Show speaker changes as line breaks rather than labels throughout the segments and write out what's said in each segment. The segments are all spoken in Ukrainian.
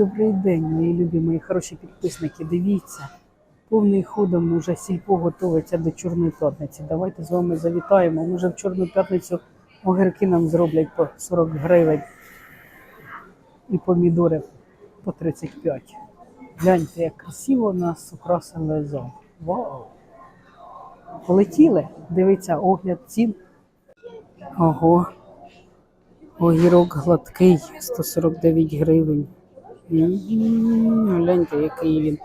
Добрий день, мої любі, мої хороші підписники. Дивіться, повний ходом вже сільпо готується до Чорної п'ятниці. Давайте з вами завітаємо. Може в Чорну п'ятницю огірки нам зроблять по 40 гривень і помідори по 35. Гляньте, як красиво нас украсили зал. Вау! Полетіли? Дивіться, огляд цін. Ого. Огірок гладкий, 149 гривень. М, Гляньте, який він.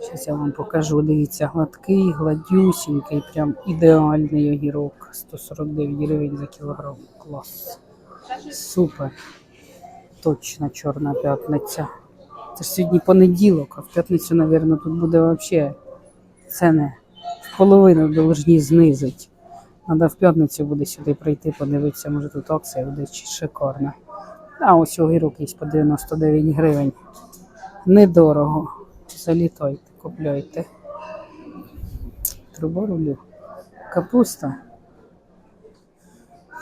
Зараз я вам покажу. Дивіться, гладкий, гладюсінький, прям ідеальний огірок. 149 гривень за кілограм. Клас. Супер. Точно чорна п'ятниця. Це ж сьогодні понеділок, а в п'ятницю, мабуть, тут буде взагалі ціни в половину должні знизить. Треба в п'ятницю буде сюди прийти, подивитися, може тут акція буде шикарна. А ось огірок є по 99 гривень. Недорого. Залітайте, купляйте. Труба рулю. Капуста.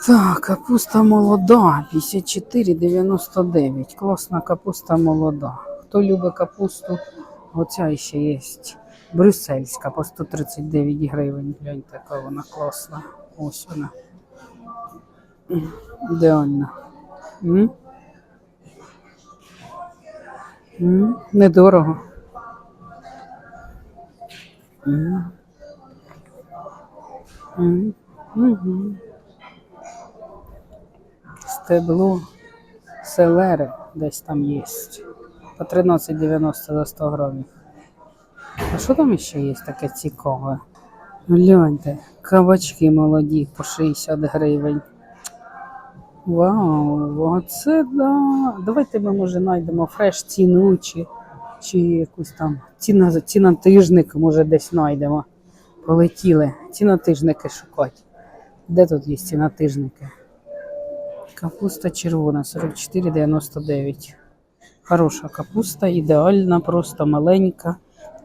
Так, капуста молода, 54,99. Класна капуста молода. Хто любить капусту, оця ще є. Брюссельська по 139 гривень. Гляньте, яка вона класна. Ось вона. Ідеальна. М? Недорого. М. Стебло селери десь там є. По 13,90 за 100 грамів. А що там ще є таке цікаве? Гляньте, кабачки молоді по 60 гривень. Вау, оце да. Давайте ми, може, знайдемо фреш ціну чи, чи якусь там ціна, цінотижник, може, десь знайдемо. Полетіли. Цінотижники шукати. Де тут є цінотижники? Капуста червона, 44,99. Хороша капуста, ідеальна, просто маленька.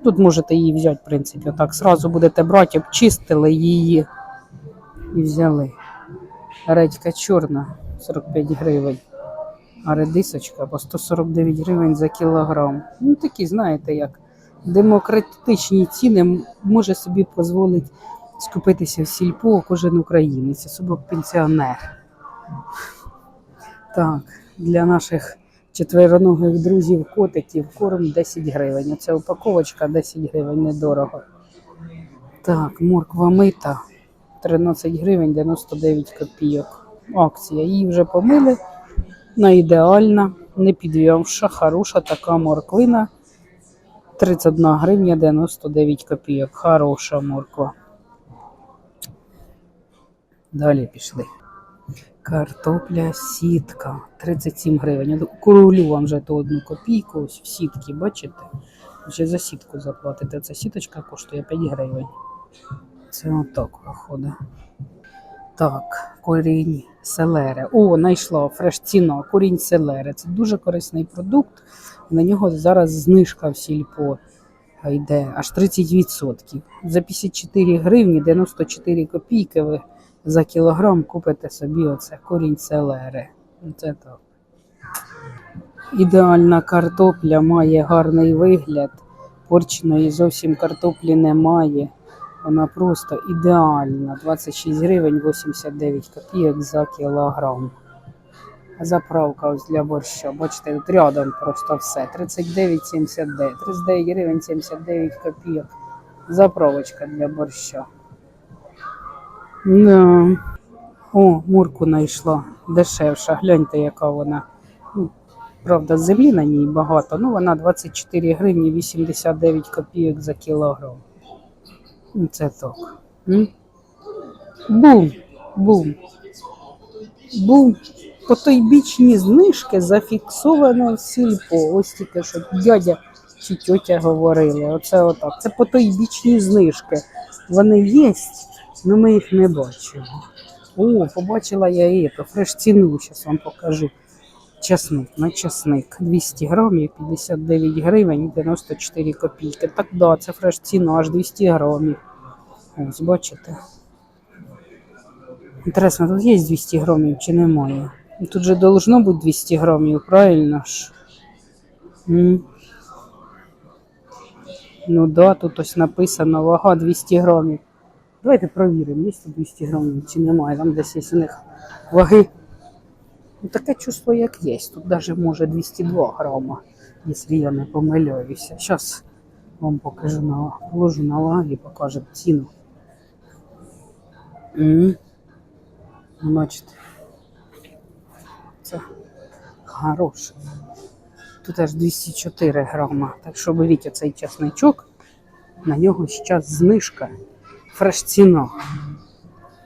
Тут можете її взяти, в принципі, так. Сразу будете брати, обчистили її і взяли. Редька чорна 45 гривень, а редисочка по 149 гривень за кілограм. Ну такі, знаєте, як демократичні ціни може собі дозволити скупитися в сільпо кожен українець, особливо пенсіонер. Так, для наших четвероногих друзів котиків корм 10 гривень. Оця упаковочка 10 гривень недорого. Так, морква мита 13 гривень 99 копійок. Акція. Її вже помили. Вона ідеальна, не підвівша, хороша така морквина. 31 гривня 99 копійок. Хороша морква. Далі пішли. Картопля сітка 37 гривень. Курулю вам вже ту одну копійку, ось в сітки, бачите? Вже за сітку заплатите. Ця сіточка коштує 5 гривень. Це отак виходить. Так, корінь селери. О, знайшла фреш ціна, корінь селери. Це дуже корисний продукт. На нього зараз знижка в сільпо йде аж 30%. За 54 гривні 94 копійки ви за кілограм купите собі оце корінь селери. Це так. Ідеальна картопля має гарний вигляд. Порченої зовсім картоплі немає. Вона просто ідеальна. 26 гривень 89 копійок за кілограм. Заправка ось для борща. Бачите, тут рядом просто все. 39,79. 39 гривень 79 копійок. Заправочка для борща. Да. О, мурку знайшла. Дешевша. Гляньте, яка вона. Ну, правда, землі на ній багато. Ну, вона 24 гривні 89 копійок за кілограм. Це так. Бум, бум. Бум. Потойбічні знижки зафіксовано сільпо. Ось тільки що дядя чи тьотя говорили. Оце отак. Це потойбічні знижки. Вони є, але ми їх не бачимо. О, побачила я і це, фреш ціну, зараз вам покажу. Часник, на часник 200 грамів, 59 гривень, 94 копійки. Так, да, це фреш ціна, аж 200 грамів. Ось, бачите. Інтересно, тут є 200 грамів чи немає? Тут же должно бути 200 грамів, правильно ж? М. Ну да, тут ось написано вага 200 грамів. Давайте провіримо, є тут 200 грамів чи немає. Там десь є у них ваги. Ну, таке чувство, як є. Тут навіть може 202 грама, якщо я не помиляюся. Зараз вам покажу на положу на ваги і покажу ціну. М. Бачите. Це хороше. Тут аж 204 грама. Так що беріть оцей часничок. На нього зараз знижка. Фреш ціна.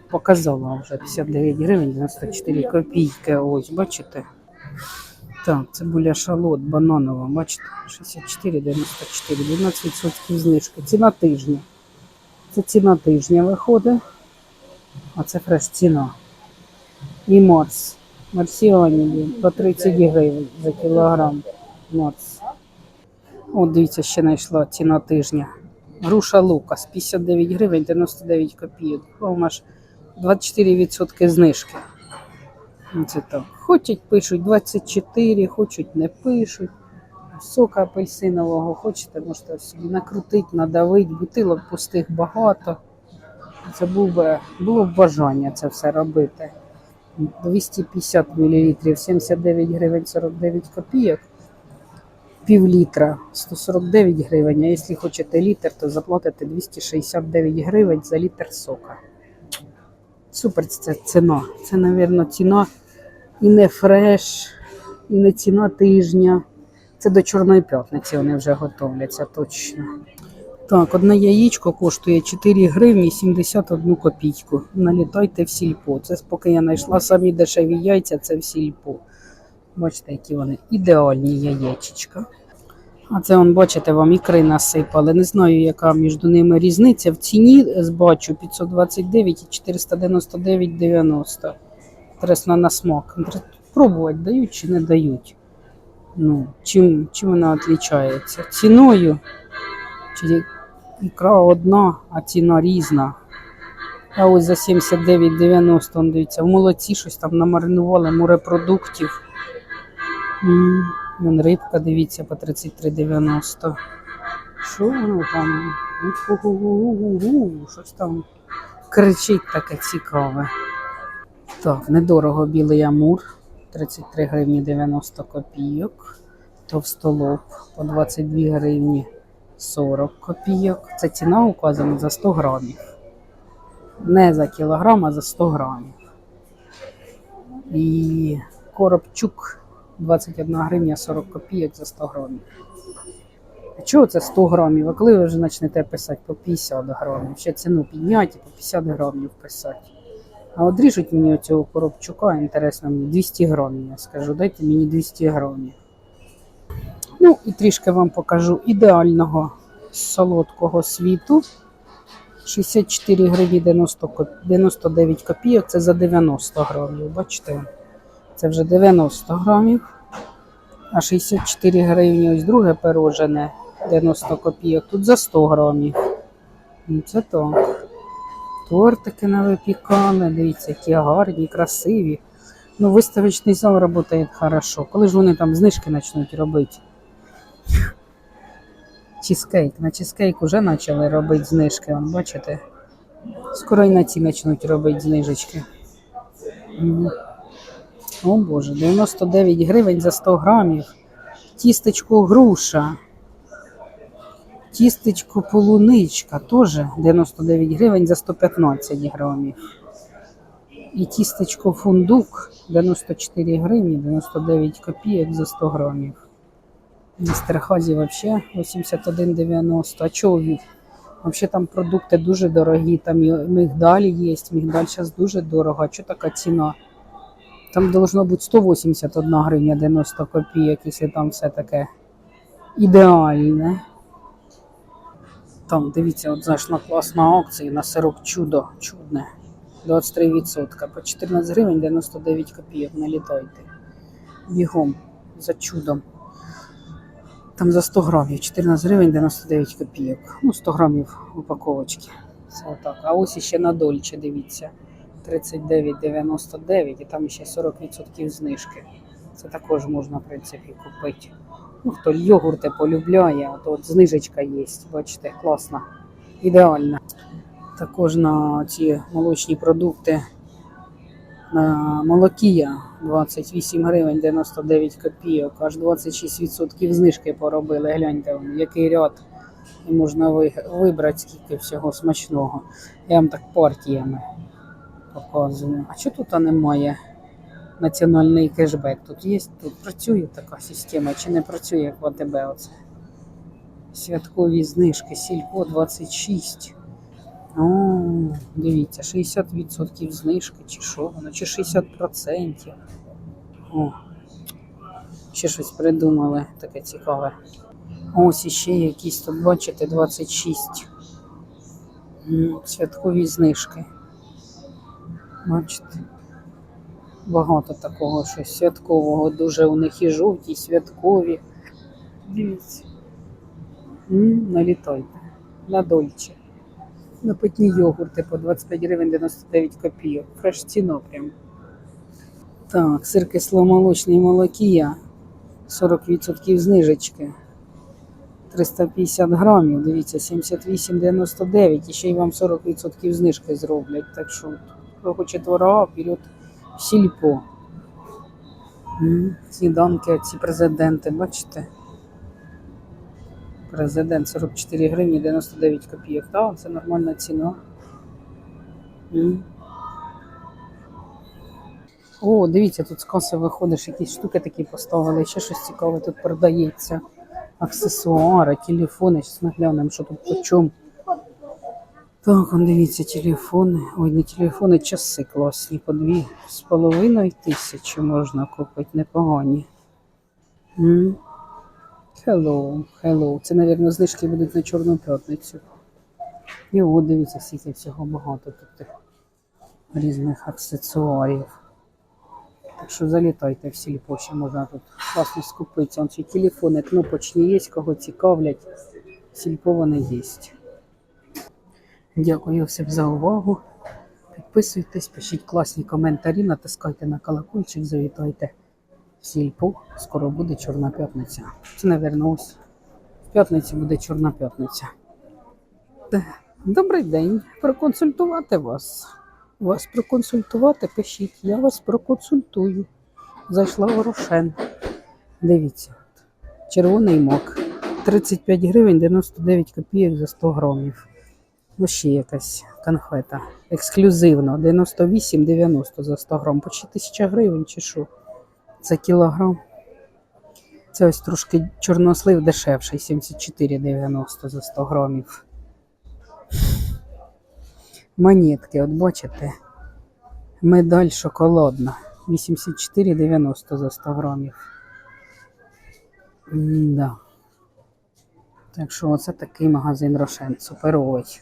Показала вже 59 гривень 94 копійки. Ось, бачите? Так, цибуля шалот бананова, бачите, 64,94, 12% знижки. Ціна тижня. Це ціна тижня виходить. А це фреш ціна. І морс. Марсіоні по 30 гривень за кілограм. Морс. От дивіться, ще знайшла ціна тижня. Груша Лукас 59 гривень 99 копійок. 24% знижки. Ну, Це так. Хочуть пишуть 24, хочуть не пишуть. Сока апельсинового хочете, можете собі накрутити, надавити, бутилок пустих багато. Це був би, було б бажання це все робити. 250 мл, 79 гривень 49 копійок. Пів літра 149 гривень, а якщо хочете літр, то заплатите 269 гривень за літр сока. Супер це ціна. Це, мабуть, ціна і не фреш, і не ціна тижня. Це до Чорної п'ятниці вони вже готовляться точно. Так, одне яєчко коштує 4 гривні 71 копійку. Налітайте в сільпо. Це поки я знайшла самі дешеві яйця, це в сільпо. Бачите, які вони ідеальні яєчечка. А це, он, бачите, вам ікри насипали. Не знаю, яка між ними різниця. В ціні бачу 529 і 499,90. Інтересно на смак. Пробувати дають чи не дають. Ну, чим, чим вона відрізняється? Ціною. Чи ікра одна, а ціна різна. А ось за 79,90, он, дивіться, в молоці щось там намаринували морепродуктів. Вон рибка, дивіться, по 33,90. Що воно там? Щось там кричить таке цікаве. Так, недорого білий амур. 33 гривні 90 копійок. Товстолоб по 22 гривні 40 копійок. Це ціна указана за 100 грамів. Не за кілограм, а за 100 грамів. І коробчук 21 гривня 40 копійок за 100 грамів. А чого це 100 грамів? А коли ви вже почнете писати по 50 грамів? Ще ціну підняти і по 50 грамів писати. А от ріжуть мені оцього коробчука, інтересно мені 200 грамів. Я скажу, дайте мені 200 грамів. Ну і трішки вам покажу ідеального солодкого світу. 64 гривні 90 коп- 99 копійок, це за 90 грамів. Бачите? Це вже 90 грамів. А 64 гривні ось друге пирожене 90 копійок. Тут за 100 грамів. Ну, Це так. Тортики навипікали, дивіться, які гарні, красиві. Ну, виставочний зал працює хорошо. Коли ж вони там знижки почнуть робити? Чізкейк. На чізкейк вже почали робити знижки, вон, бачите? Скоро і на ці почнуть робити знижечки. О Боже, 99 гривень за 100 грамів. Тістечко груша. Тістечко полуничка теж 99 гривень за 115 грамів. І тістечко фундук 94 гривні 99 копійок за 100 грамів. Містер Хазі взагалі 81,90. А чого? Взагалі там продукти дуже дорогі, там і мигдаль є, мигдаль зараз дуже дорого. А чого така ціна? Там должно бути 181 гривня 90 копійок, якщо там все таке ідеальне. Там, дивіться, от зайшла класна акція на сирок чудо, чудне. 23%. По 14 гривень 99 копійок. Налітайте. Бігом за чудом. Там за 100 грамів 14 гривень 99 копійок. Ну, 100 грамів упаковочки. Це отак. А ось іще на дольче, дивіться. 39,99 і там ще 40% знижки. Це також можна, в принципі, купити. Ну, хто йогурти полюбляє, от, от знижечка є, бачите, класна, ідеальна. Також на ці молочні продукти на молокія 28 гривень 99 копійок, аж 26% знижки поробили. Гляньте, який ряд. І можна вибрати скільки всього смачного. Я вам так партіями показую. А що тут немає? Національний кешбек. Тут є, тут працює така система, чи не працює як в АТБ оце? Святкові знижки, сільпо 26. О, дивіться, 60% знижки, чи що воно, чи 60%. О, ще щось придумали, таке цікаве. Ось іще якісь тут, бачите, 26. М, Святкові знижки. Бачите. Багато такого щось святкового. Дуже у них і жовті, і святкові. Дивіться. Налітайте. На дольче. На питні йогурти по 25 гривень 99 копійок. Фреш ціно прям. Так, сир кисломолочний молокія. 40% знижечки. 350 грамів, дивіться, 78,99 і ще й вам 40% знижки зроблять. Так що, хто хоче творога, вперед в сільпо. М, Сніданки, ці президенти, бачите? Президент 44 гривні 99 копійок. Так, це нормальна ціна. О, дивіться, тут з каси виходиш, якісь штуки такі поставили, ще щось цікаве тут продається. Аксесуари, телефони. Зараз ми глянемо, що тут по чому. Так, он дивіться, телефони. Ой, не телефони, часи класні. По дві з половиною тисячі можна купити, непогані. М. Hello. Це, мабуть, знижки будуть на Чорну п'ятницю. І от дивіться, скільки всього багато тут тих різних аксесуарів. Так що залітайте в сільпо, можна тут класно скупитися. Вон ці телефони кнопочні є, кого цікавлять. Сільпо вони є. Дякую всім за увагу. Підписуйтесь, пишіть класні коментарі, натискайте на колокольчик, завітайте в сільпо. Скоро буде Чорна п'ятниця. Це, напевно, ось. В п'ятниці буде Чорна п'ятниця. Добрий день. Проконсультувати вас. Вас проконсультувати, пишіть. Я вас проконсультую. Зайшла в. Дивіться. Червоний мак. 35 гривень 99 копійок за 100 грамів. Ось ще якась конфета. Ексклюзивно. 98,90 за 100 грам. Почти 1000 гривень чи що? За кілограм. Це ось трошки чорнослив дешевший, 74,90 за 100 грамів. Монетки, от бачите, медаль шоколадна. 84,90 за 100 грамів. М-да. Так що оце такий магазин Рошен, суперовий.